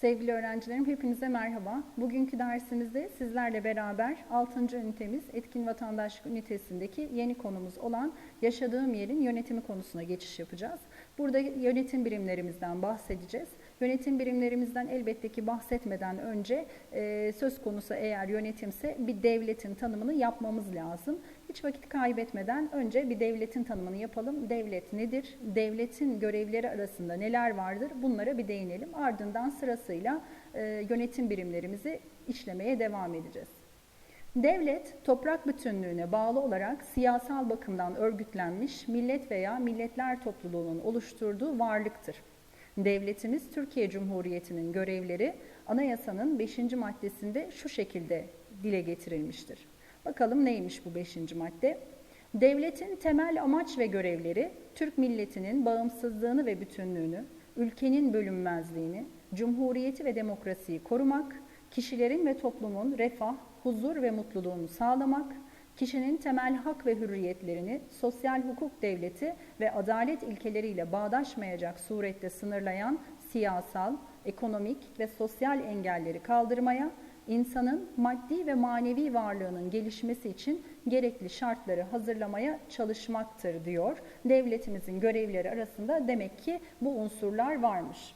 Sevgili öğrencilerim hepinize merhaba. Bugünkü dersimizde sizlerle beraber 6. ünitemiz Etkin Vatandaşlık ünitesindeki yeni konumuz olan yaşadığım yerin yönetimi konusuna geçiş yapacağız. Burada yönetim birimlerimizden bahsedeceğiz. Yönetim birimlerimizden elbette ki bahsetmeden önce e, söz konusu eğer yönetimse bir devletin tanımını yapmamız lazım. Hiç vakit kaybetmeden önce bir devletin tanımını yapalım. Devlet nedir? Devletin görevleri arasında neler vardır? Bunlara bir değinelim. Ardından sırasıyla e, yönetim birimlerimizi işlemeye devam edeceğiz. Devlet, toprak bütünlüğüne bağlı olarak siyasal bakımdan örgütlenmiş millet veya milletler topluluğunun oluşturduğu varlıktır. Devletimiz Türkiye Cumhuriyeti'nin görevleri anayasanın 5. maddesinde şu şekilde dile getirilmiştir. Bakalım neymiş bu 5. madde? Devletin temel amaç ve görevleri Türk milletinin bağımsızlığını ve bütünlüğünü, ülkenin bölünmezliğini, cumhuriyeti ve demokrasiyi korumak, kişilerin ve toplumun refah, huzur ve mutluluğunu sağlamak, kişinin temel hak ve hürriyetlerini sosyal hukuk devleti ve adalet ilkeleriyle bağdaşmayacak surette sınırlayan siyasal, ekonomik ve sosyal engelleri kaldırmaya, insanın maddi ve manevi varlığının gelişmesi için gerekli şartları hazırlamaya çalışmaktır diyor. Devletimizin görevleri arasında demek ki bu unsurlar varmış.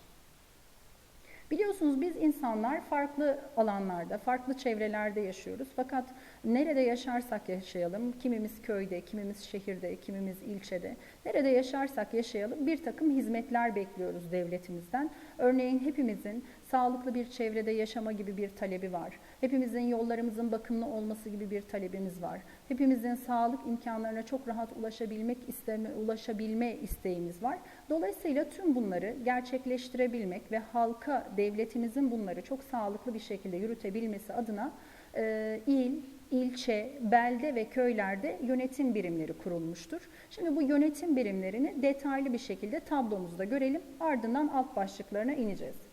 Biliyorsunuz biz insanlar farklı alanlarda, farklı çevrelerde yaşıyoruz. Fakat nerede yaşarsak yaşayalım, kimimiz köyde, kimimiz şehirde, kimimiz ilçede, nerede yaşarsak yaşayalım bir takım hizmetler bekliyoruz devletimizden. Örneğin hepimizin sağlıklı bir çevrede yaşama gibi bir talebi var. Hepimizin yollarımızın bakımlı olması gibi bir talebimiz var. Hepimizin sağlık imkanlarına çok rahat ulaşabilmek isteme, ulaşabilme isteğimiz var. Dolayısıyla tüm bunları gerçekleştirebilmek ve halka devletimizin bunları çok sağlıklı bir şekilde yürütebilmesi adına e, il, ilçe, belde ve köylerde yönetim birimleri kurulmuştur. Şimdi bu yönetim birimlerini detaylı bir şekilde tablomuzda görelim. Ardından alt başlıklarına ineceğiz.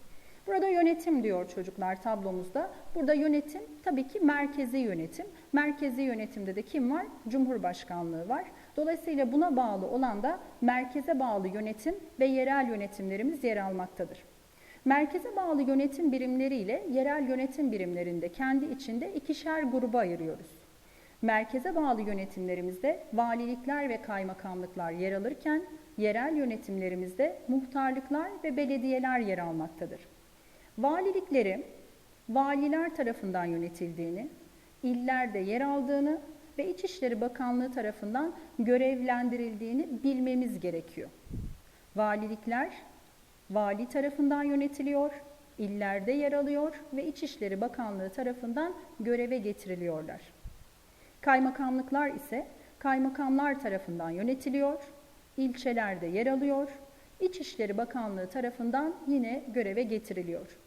Burada yönetim diyor çocuklar tablomuzda. Burada yönetim tabii ki merkezi yönetim. Merkezi yönetimde de kim var? Cumhurbaşkanlığı var. Dolayısıyla buna bağlı olan da merkeze bağlı yönetim ve yerel yönetimlerimiz yer almaktadır. Merkeze bağlı yönetim birimleriyle yerel yönetim birimlerinde kendi içinde ikişer gruba ayırıyoruz. Merkeze bağlı yönetimlerimizde valilikler ve kaymakamlıklar yer alırken yerel yönetimlerimizde muhtarlıklar ve belediyeler yer almaktadır. Valilikleri valiler tarafından yönetildiğini, illerde yer aldığını ve İçişleri Bakanlığı tarafından görevlendirildiğini bilmemiz gerekiyor. Valilikler vali tarafından yönetiliyor, illerde yer alıyor ve İçişleri Bakanlığı tarafından göreve getiriliyorlar. Kaymakamlıklar ise kaymakamlar tarafından yönetiliyor, ilçelerde yer alıyor, İçişleri Bakanlığı tarafından yine göreve getiriliyor.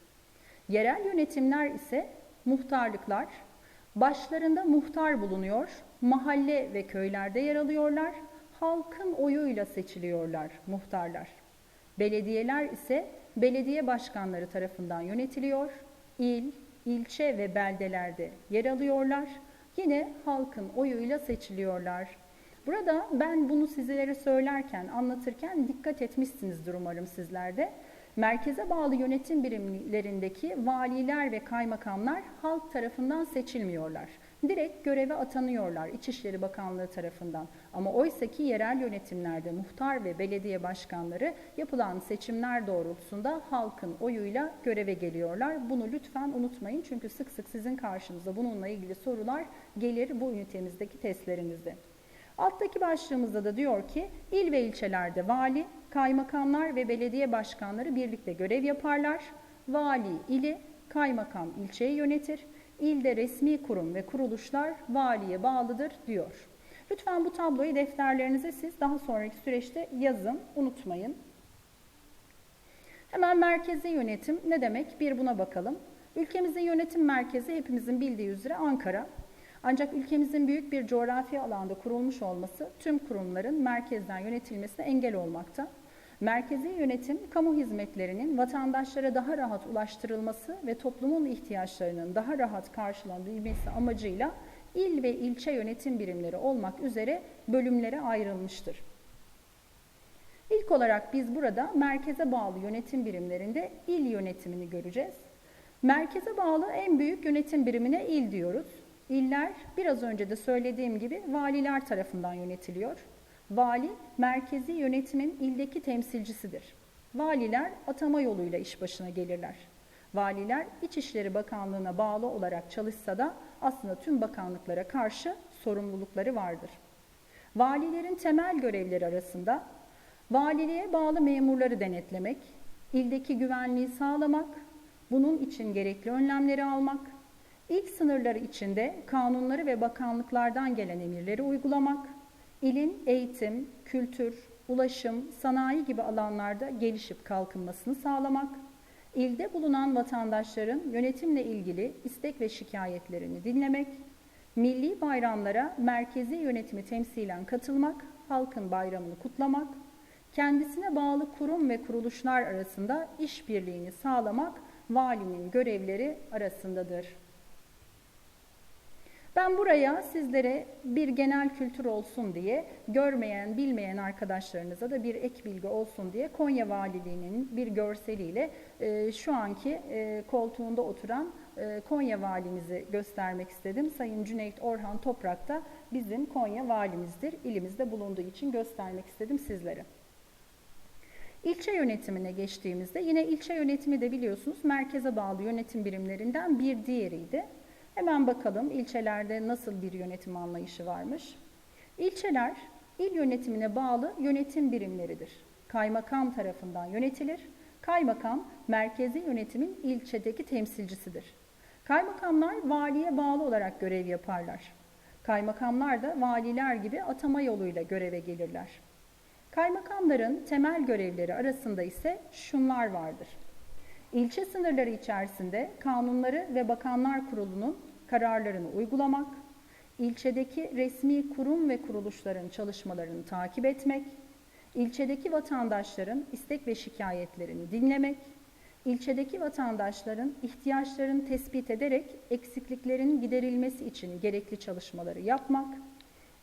Yerel yönetimler ise muhtarlıklar, başlarında muhtar bulunuyor, mahalle ve köylerde yer alıyorlar, halkın oyuyla seçiliyorlar muhtarlar. Belediyeler ise belediye başkanları tarafından yönetiliyor, il, ilçe ve beldelerde yer alıyorlar, yine halkın oyuyla seçiliyorlar. Burada ben bunu sizlere söylerken, anlatırken dikkat etmişsinizdir umarım sizlerde. Merkeze bağlı yönetim birimlerindeki valiler ve kaymakamlar halk tarafından seçilmiyorlar. Direkt göreve atanıyorlar İçişleri Bakanlığı tarafından. Ama oysa ki yerel yönetimlerde muhtar ve belediye başkanları yapılan seçimler doğrultusunda halkın oyuyla göreve geliyorlar. Bunu lütfen unutmayın çünkü sık sık sizin karşınıza bununla ilgili sorular gelir bu ünitemizdeki testlerinizde. Alttaki başlığımızda da diyor ki il ve ilçelerde vali, kaymakamlar ve belediye başkanları birlikte görev yaparlar. Vali ili, kaymakam ilçeyi yönetir. İlde resmi kurum ve kuruluşlar valiye bağlıdır diyor. Lütfen bu tabloyu defterlerinize siz daha sonraki süreçte yazın, unutmayın. Hemen merkezi yönetim ne demek? Bir buna bakalım. Ülkemizin yönetim merkezi hepimizin bildiği üzere Ankara. Ancak ülkemizin büyük bir coğrafi alanda kurulmuş olması tüm kurumların merkezden yönetilmesine engel olmakta. Merkezi yönetim, kamu hizmetlerinin vatandaşlara daha rahat ulaştırılması ve toplumun ihtiyaçlarının daha rahat karşılanabilmesi amacıyla il ve ilçe yönetim birimleri olmak üzere bölümlere ayrılmıştır. İlk olarak biz burada merkeze bağlı yönetim birimlerinde il yönetimini göreceğiz. Merkeze bağlı en büyük yönetim birimine il diyoruz. İller biraz önce de söylediğim gibi valiler tarafından yönetiliyor. Vali merkezi yönetimin ildeki temsilcisidir. Valiler atama yoluyla iş başına gelirler. Valiler İçişleri Bakanlığı'na bağlı olarak çalışsa da aslında tüm bakanlıklara karşı sorumlulukları vardır. Valilerin temel görevleri arasında valiliğe bağlı memurları denetlemek, ildeki güvenliği sağlamak, bunun için gerekli önlemleri almak, ilk sınırları içinde kanunları ve bakanlıklardan gelen emirleri uygulamak, ilin eğitim, kültür, ulaşım, sanayi gibi alanlarda gelişip kalkınmasını sağlamak, ilde bulunan vatandaşların yönetimle ilgili istek ve şikayetlerini dinlemek, milli bayramlara merkezi yönetimi temsilen katılmak, halkın bayramını kutlamak, kendisine bağlı kurum ve kuruluşlar arasında işbirliğini sağlamak valinin görevleri arasındadır. Ben buraya sizlere bir genel kültür olsun diye, görmeyen, bilmeyen arkadaşlarınıza da bir ek bilgi olsun diye Konya Valiliği'nin bir görseliyle e, şu anki e, koltuğunda oturan e, Konya Valimizi göstermek istedim. Sayın Cüneyt Orhan Toprak da bizim Konya Valimizdir. İlimizde bulunduğu için göstermek istedim sizlere. İlçe yönetimine geçtiğimizde yine ilçe yönetimi de biliyorsunuz merkeze bağlı yönetim birimlerinden bir diğeriydi. Hemen bakalım ilçelerde nasıl bir yönetim anlayışı varmış. İlçeler il yönetimine bağlı yönetim birimleridir. Kaymakam tarafından yönetilir. Kaymakam merkezi yönetimin ilçedeki temsilcisidir. Kaymakamlar valiye bağlı olarak görev yaparlar. Kaymakamlar da valiler gibi atama yoluyla göreve gelirler. Kaymakamların temel görevleri arasında ise şunlar vardır. İlçe sınırları içerisinde kanunları ve bakanlar kurulunun kararlarını uygulamak, ilçedeki resmi kurum ve kuruluşların çalışmalarını takip etmek, ilçedeki vatandaşların istek ve şikayetlerini dinlemek, ilçedeki vatandaşların ihtiyaçlarını tespit ederek eksikliklerin giderilmesi için gerekli çalışmaları yapmak,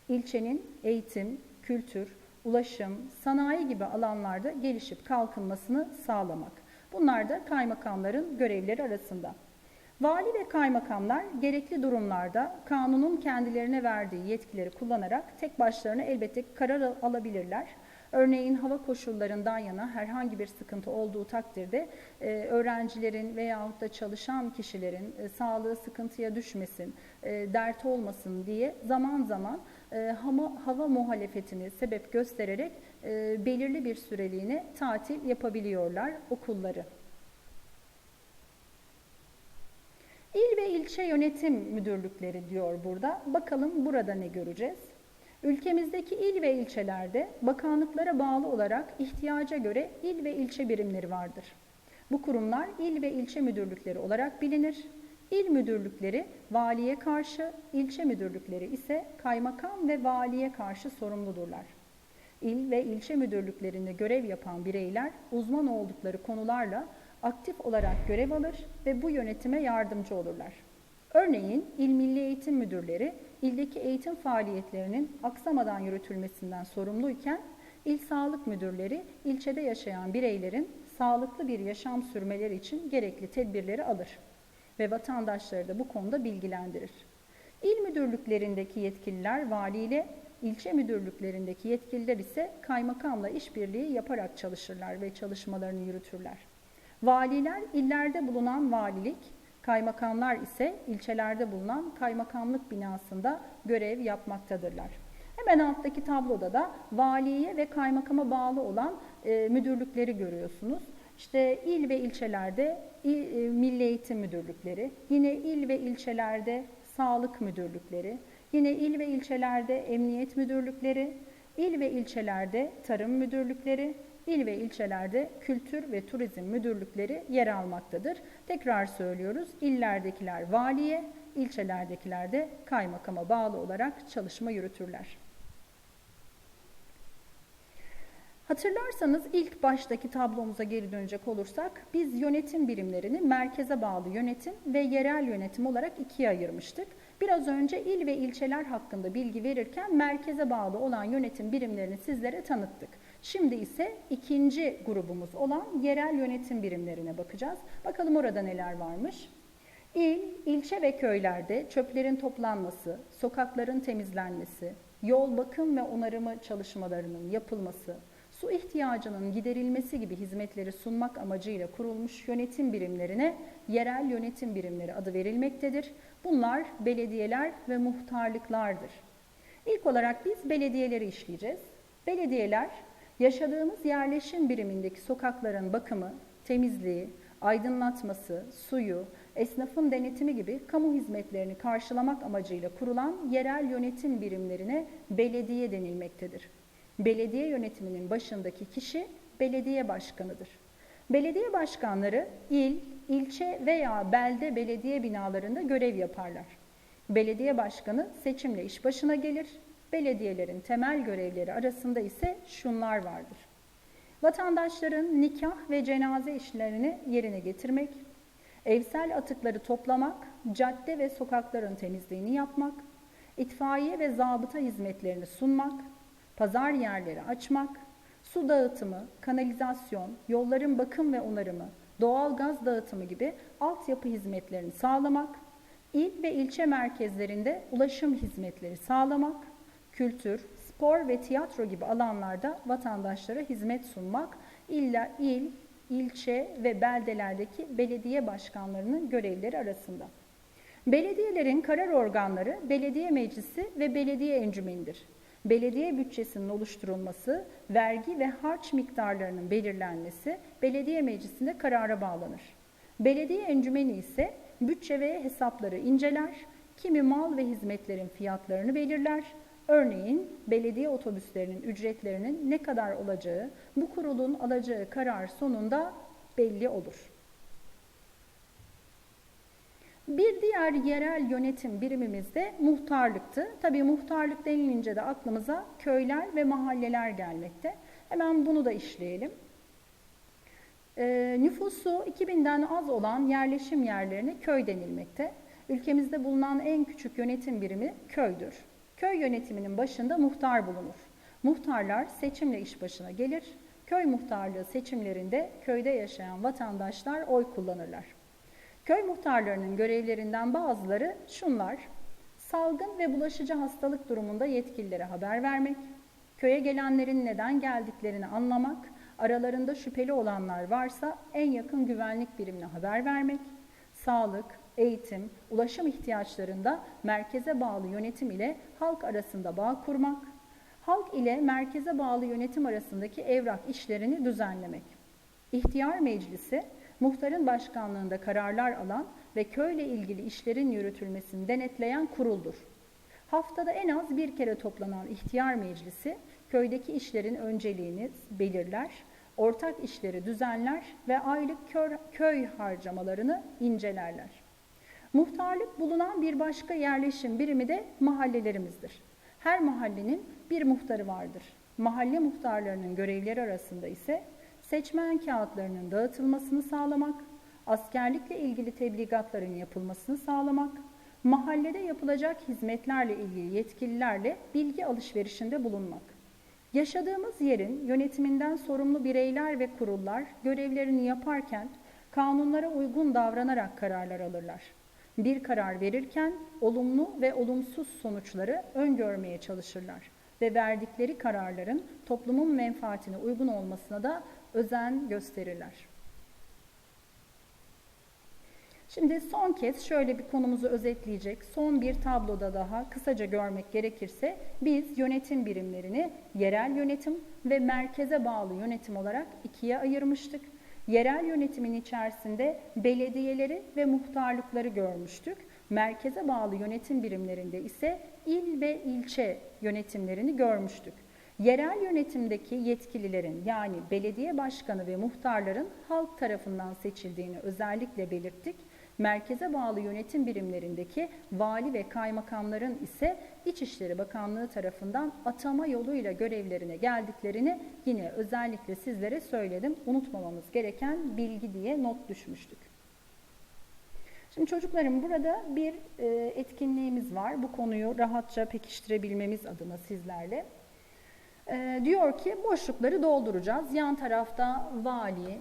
ilçenin eğitim, kültür, ulaşım, sanayi gibi alanlarda gelişip kalkınmasını sağlamak. Bunlar da kaymakamların görevleri arasında. Vali ve kaymakamlar gerekli durumlarda kanunun kendilerine verdiği yetkileri kullanarak tek başlarına elbette karar alabilirler. Örneğin hava koşullarından yana herhangi bir sıkıntı olduğu takdirde e, öğrencilerin veyahut da çalışan kişilerin e, sağlığı sıkıntıya düşmesin, e, dert olmasın diye zaman zaman e, hava, hava muhalefetini sebep göstererek e, belirli bir süreliğine tatil yapabiliyorlar okulları. İl ve ilçe yönetim müdürlükleri diyor burada. Bakalım burada ne göreceğiz? Ülkemizdeki il ve ilçelerde bakanlıklara bağlı olarak ihtiyaca göre il ve ilçe birimleri vardır. Bu kurumlar il ve ilçe müdürlükleri olarak bilinir. İl müdürlükleri valiye karşı, ilçe müdürlükleri ise kaymakam ve valiye karşı sorumludurlar. İl ve ilçe müdürlüklerinde görev yapan bireyler uzman oldukları konularla aktif olarak görev alır ve bu yönetime yardımcı olurlar. Örneğin İl Milli Eğitim Müdürleri ildeki eğitim faaliyetlerinin aksamadan yürütülmesinden sorumluyken İl Sağlık Müdürleri ilçede yaşayan bireylerin sağlıklı bir yaşam sürmeleri için gerekli tedbirleri alır ve vatandaşları da bu konuda bilgilendirir. İl müdürlüklerindeki yetkililer valiyle, ilçe müdürlüklerindeki yetkililer ise kaymakamla işbirliği yaparak çalışırlar ve çalışmalarını yürütürler. Valiler illerde bulunan valilik, kaymakamlar ise ilçelerde bulunan kaymakamlık binasında görev yapmaktadırlar. Hemen alttaki tabloda da valiye ve kaymakama bağlı olan e, müdürlükleri görüyorsunuz. İşte il ve ilçelerde il, e, Milli Eğitim Müdürlükleri, yine il ve ilçelerde sağlık müdürlükleri, yine il ve ilçelerde emniyet müdürlükleri, il ve ilçelerde tarım müdürlükleri, il ve ilçelerde kültür ve turizm müdürlükleri yer almaktadır. Tekrar söylüyoruz, illerdekiler valiye, ilçelerdekiler de kaymakama bağlı olarak çalışma yürütürler. Hatırlarsanız ilk baştaki tablomuza geri dönecek olursak biz yönetim birimlerini merkeze bağlı yönetim ve yerel yönetim olarak ikiye ayırmıştık. Biraz önce il ve ilçeler hakkında bilgi verirken merkeze bağlı olan yönetim birimlerini sizlere tanıttık. Şimdi ise ikinci grubumuz olan yerel yönetim birimlerine bakacağız. Bakalım orada neler varmış. İl, ilçe ve köylerde çöplerin toplanması, sokakların temizlenmesi, yol bakım ve onarımı çalışmalarının yapılması, su ihtiyacının giderilmesi gibi hizmetleri sunmak amacıyla kurulmuş yönetim birimlerine yerel yönetim birimleri adı verilmektedir. Bunlar belediyeler ve muhtarlıklardır. İlk olarak biz belediyeleri işleyeceğiz. Belediyeler yaşadığımız yerleşim birimindeki sokakların bakımı, temizliği, aydınlatması, suyu, esnafın denetimi gibi kamu hizmetlerini karşılamak amacıyla kurulan yerel yönetim birimlerine belediye denilmektedir. Belediye yönetiminin başındaki kişi belediye başkanıdır. Belediye başkanları il, ilçe veya belde belediye binalarında görev yaparlar. Belediye başkanı seçimle iş başına gelir. Belediyelerin temel görevleri arasında ise şunlar vardır. Vatandaşların nikah ve cenaze işlerini yerine getirmek, evsel atıkları toplamak, cadde ve sokakların temizliğini yapmak, itfaiye ve zabıta hizmetlerini sunmak, pazar yerleri açmak, su dağıtımı, kanalizasyon, yolların bakım ve onarımı, doğal gaz dağıtımı gibi altyapı hizmetlerini sağlamak, il ve ilçe merkezlerinde ulaşım hizmetleri sağlamak, kültür, spor ve tiyatro gibi alanlarda vatandaşlara hizmet sunmak illa il, ilçe ve beldelerdeki belediye başkanlarının görevleri arasında. Belediyelerin karar organları belediye meclisi ve belediye encümenidir. Belediye bütçesinin oluşturulması, vergi ve harç miktarlarının belirlenmesi belediye meclisinde karara bağlanır. Belediye encümeni ise bütçe ve hesapları inceler, kimi mal ve hizmetlerin fiyatlarını belirler, Örneğin belediye otobüslerinin ücretlerinin ne kadar olacağı bu kurulun alacağı karar sonunda belli olur. Bir diğer yerel yönetim birimimiz de muhtarlıktı. Tabii muhtarlık denilince de aklımıza köyler ve mahalleler gelmekte. Hemen bunu da işleyelim. Ee, nüfusu 2000'den az olan yerleşim yerlerine köy denilmekte. Ülkemizde bulunan en küçük yönetim birimi köydür. Köy yönetiminin başında muhtar bulunur. Muhtarlar seçimle iş başına gelir. Köy muhtarlığı seçimlerinde köyde yaşayan vatandaşlar oy kullanırlar. Köy muhtarlarının görevlerinden bazıları şunlar. Salgın ve bulaşıcı hastalık durumunda yetkililere haber vermek, köye gelenlerin neden geldiklerini anlamak, aralarında şüpheli olanlar varsa en yakın güvenlik birimine haber vermek, sağlık, eğitim, ulaşım ihtiyaçlarında merkeze bağlı yönetim ile halk arasında bağ kurmak, halk ile merkeze bağlı yönetim arasındaki evrak işlerini düzenlemek. İhtiyar Meclisi, muhtarın başkanlığında kararlar alan ve köyle ilgili işlerin yürütülmesini denetleyen kuruldur. Haftada en az bir kere toplanan ihtiyar meclisi köydeki işlerin önceliğini belirler, ortak işleri düzenler ve aylık köy harcamalarını incelerler. Muhtarlık bulunan bir başka yerleşim birimi de mahallelerimizdir. Her mahallenin bir muhtarı vardır. Mahalle muhtarlarının görevleri arasında ise seçmen kağıtlarının dağıtılmasını sağlamak, askerlikle ilgili tebligatların yapılmasını sağlamak, mahallede yapılacak hizmetlerle ilgili yetkililerle bilgi alışverişinde bulunmak. Yaşadığımız yerin yönetiminden sorumlu bireyler ve kurullar görevlerini yaparken kanunlara uygun davranarak kararlar alırlar bir karar verirken olumlu ve olumsuz sonuçları öngörmeye çalışırlar ve verdikleri kararların toplumun menfaatine uygun olmasına da özen gösterirler. Şimdi son kez şöyle bir konumuzu özetleyecek son bir tabloda daha kısaca görmek gerekirse biz yönetim birimlerini yerel yönetim ve merkeze bağlı yönetim olarak ikiye ayırmıştık. Yerel yönetimin içerisinde belediyeleri ve muhtarlıkları görmüştük. Merkeze bağlı yönetim birimlerinde ise il ve ilçe yönetimlerini görmüştük. Yerel yönetimdeki yetkililerin yani belediye başkanı ve muhtarların halk tarafından seçildiğini özellikle belirttik merkeze bağlı yönetim birimlerindeki vali ve kaymakamların ise İçişleri Bakanlığı tarafından atama yoluyla görevlerine geldiklerini yine özellikle sizlere söyledim. Unutmamamız gereken bilgi diye not düşmüştük. Şimdi çocuklarım burada bir e, etkinliğimiz var. Bu konuyu rahatça pekiştirebilmemiz adına sizlerle. Ee, diyor ki boşlukları dolduracağız. Yan tarafta vali,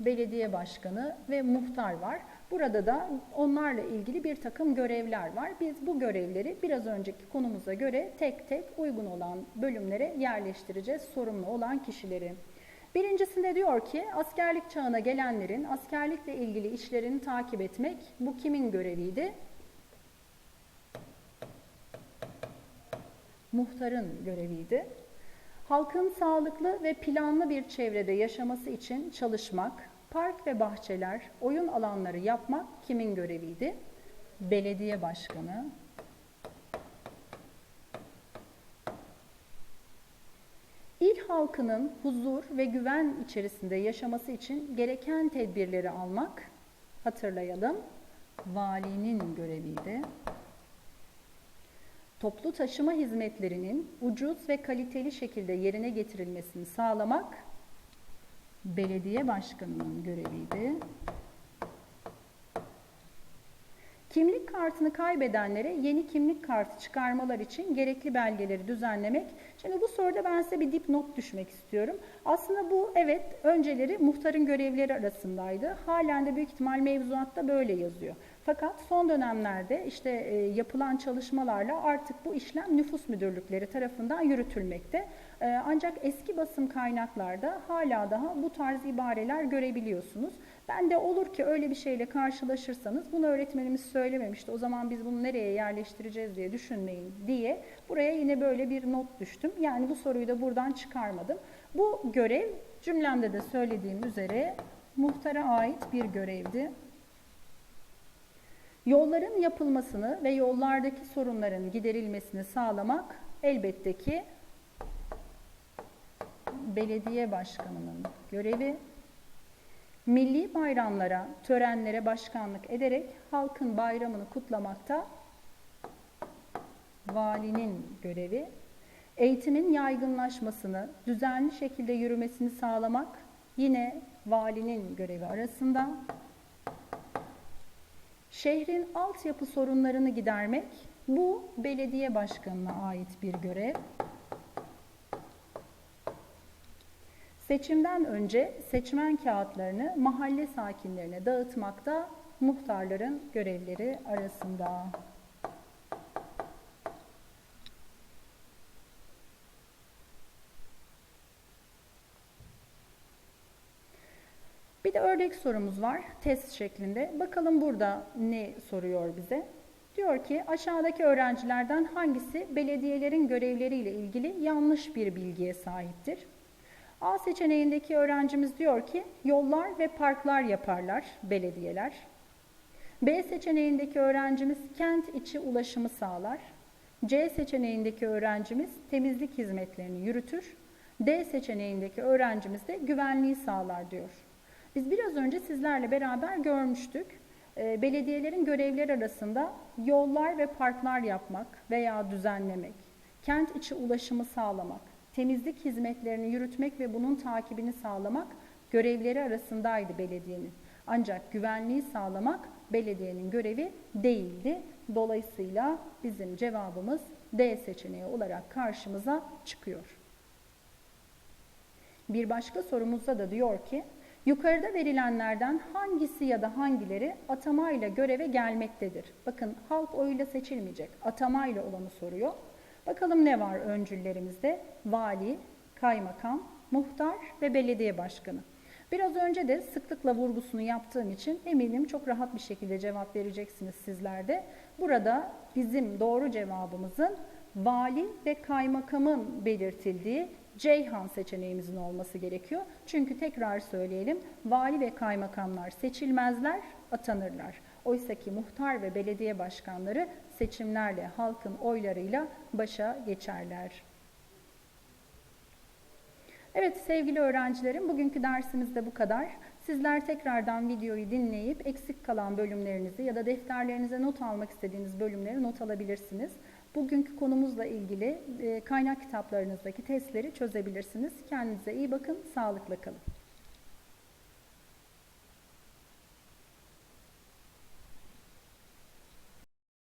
belediye başkanı ve muhtar var. Burada da onlarla ilgili bir takım görevler var. Biz bu görevleri biraz önceki konumuza göre tek tek uygun olan bölümlere yerleştireceğiz. Sorumlu olan kişileri. Birincisinde diyor ki askerlik çağına gelenlerin askerlikle ilgili işlerini takip etmek bu kimin göreviydi? Muhtarın göreviydi. Halkın sağlıklı ve planlı bir çevrede yaşaması için çalışmak, park ve bahçeler, oyun alanları yapmak kimin göreviydi? Belediye başkanı. İl halkının huzur ve güven içerisinde yaşaması için gereken tedbirleri almak, hatırlayalım, valinin göreviydi. Toplu taşıma hizmetlerinin ucuz ve kaliteli şekilde yerine getirilmesini sağlamak, belediye başkanının göreviydi. Kimlik kartını kaybedenlere yeni kimlik kartı çıkarmalar için gerekli belgeleri düzenlemek. Şimdi bu soruda ben size bir dipnot düşmek istiyorum. Aslında bu evet önceleri muhtarın görevleri arasındaydı. Halen de büyük ihtimal mevzuatta böyle yazıyor. Fakat son dönemlerde işte e, yapılan çalışmalarla artık bu işlem nüfus müdürlükleri tarafından yürütülmekte. E, ancak eski basım kaynaklarda hala daha bu tarz ibareler görebiliyorsunuz. Ben de olur ki öyle bir şeyle karşılaşırsanız bunu öğretmenimiz söylememişti. O zaman biz bunu nereye yerleştireceğiz diye düşünmeyin diye buraya yine böyle bir not düştüm. Yani bu soruyu da buradan çıkarmadım. Bu görev cümlemde de söylediğim üzere muhtara ait bir görevdi. Yolların yapılmasını ve yollardaki sorunların giderilmesini sağlamak elbette ki belediye başkanının görevi. Milli bayramlara, törenlere başkanlık ederek halkın bayramını kutlamakta valinin görevi. Eğitimin yaygınlaşmasını, düzenli şekilde yürümesini sağlamak yine valinin görevi arasında. Şehrin altyapı sorunlarını gidermek bu belediye başkanına ait bir görev. Seçimden önce seçmen kağıtlarını mahalle sakinlerine dağıtmakta muhtarların görevleri arasında. Örnek sorumuz var test şeklinde. Bakalım burada ne soruyor bize? Diyor ki aşağıdaki öğrencilerden hangisi belediyelerin görevleriyle ilgili yanlış bir bilgiye sahiptir? A seçeneğindeki öğrencimiz diyor ki yollar ve parklar yaparlar belediyeler. B seçeneğindeki öğrencimiz kent içi ulaşımı sağlar. C seçeneğindeki öğrencimiz temizlik hizmetlerini yürütür. D seçeneğindeki öğrencimiz de güvenliği sağlar diyor. Biz biraz önce sizlerle beraber görmüştük. Ee, belediyelerin görevleri arasında yollar ve parklar yapmak veya düzenlemek, kent içi ulaşımı sağlamak, temizlik hizmetlerini yürütmek ve bunun takibini sağlamak görevleri arasındaydı belediyenin. Ancak güvenliği sağlamak belediyenin görevi değildi. Dolayısıyla bizim cevabımız D seçeneği olarak karşımıza çıkıyor. Bir başka sorumuzda da diyor ki, yukarıda verilenlerden hangisi ya da hangileri atamayla göreve gelmektedir? Bakın halk oyuyla seçilmeyecek, atamayla olanı soruyor. Bakalım ne var öncüllerimizde? Vali, kaymakam, muhtar ve belediye başkanı. Biraz önce de sıklıkla vurgusunu yaptığım için eminim çok rahat bir şekilde cevap vereceksiniz sizler de. Burada bizim doğru cevabımızın vali ve kaymakamın belirtildiği Ceyhan seçeneğimizin olması gerekiyor. Çünkü tekrar söyleyelim, vali ve kaymakamlar seçilmezler, atanırlar. Oysa ki muhtar ve belediye başkanları seçimlerle, halkın oylarıyla başa geçerler. Evet sevgili öğrencilerim, bugünkü dersimiz de bu kadar. Sizler tekrardan videoyu dinleyip eksik kalan bölümlerinizi ya da defterlerinize not almak istediğiniz bölümleri not alabilirsiniz. Bugünkü konumuzla ilgili kaynak kitaplarınızdaki testleri çözebilirsiniz. Kendinize iyi bakın, sağlıkla kalın.